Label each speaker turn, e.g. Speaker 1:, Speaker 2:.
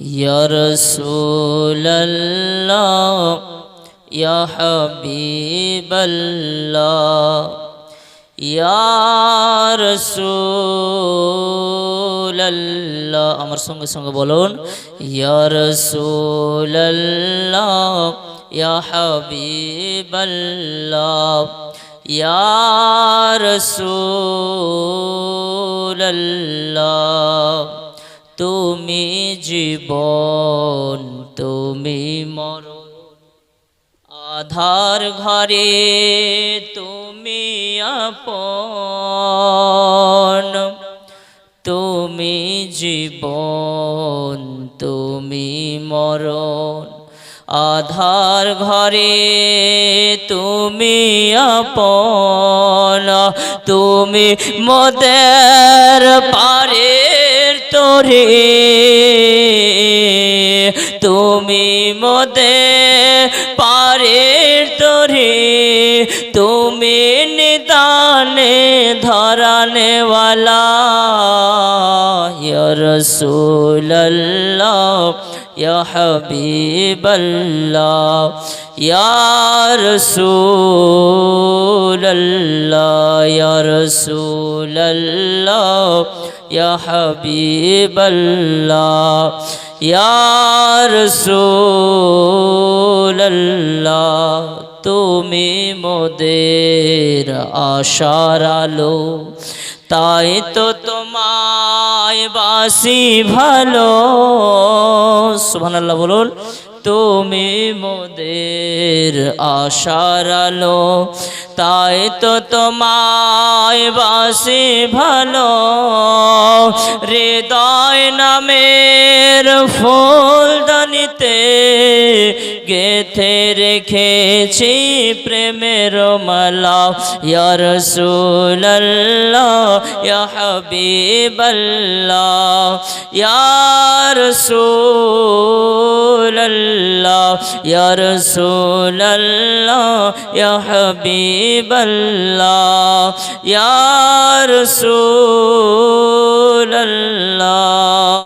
Speaker 1: يا رسول الله يا حبيب الله يا رسول الله আমার সঙ্গে সঙ্গে বলুন ইয়া রসুল আল্লাহ ইয়া হাবিব আল্লাহ ইয়া রসুল আল্লাহ তুমি জীবন, তুমি মরণ। আধার ঘরে তুমি আপন। তুমি জীবন, তুমি মরণ। আধার ঘরে তুমি আপন। তুমি মোদের তোরে তুমি মোদে পারে তোরে তুমি নিদানে آنے والا یا رسول اللہ یا حبیب اللہ یا رسول اللہ یا رسول اللہ یا حبیب اللہ یا رسول اللہ তুমি মোদের আশার আলো, তাই তো তোমায় বাসি ভালো। সুবহানাল্লাহ বলুন, তুমি মোদের আশার আলো, তাই তো তোমায় বাসি ভালো। হৃদয় নামের ফুলদানিতে গেথে রেখেছি প্রেমের মালা। ইয়া রাসূলুল্লাহ, ইয়া হাবিবাল্লাহ, ইয়া রাসূলুল্লাহ ইয়া রাসূলুল্লাহ, ইয়া হাবিবাল্লাহ রাসূলুল্লাহ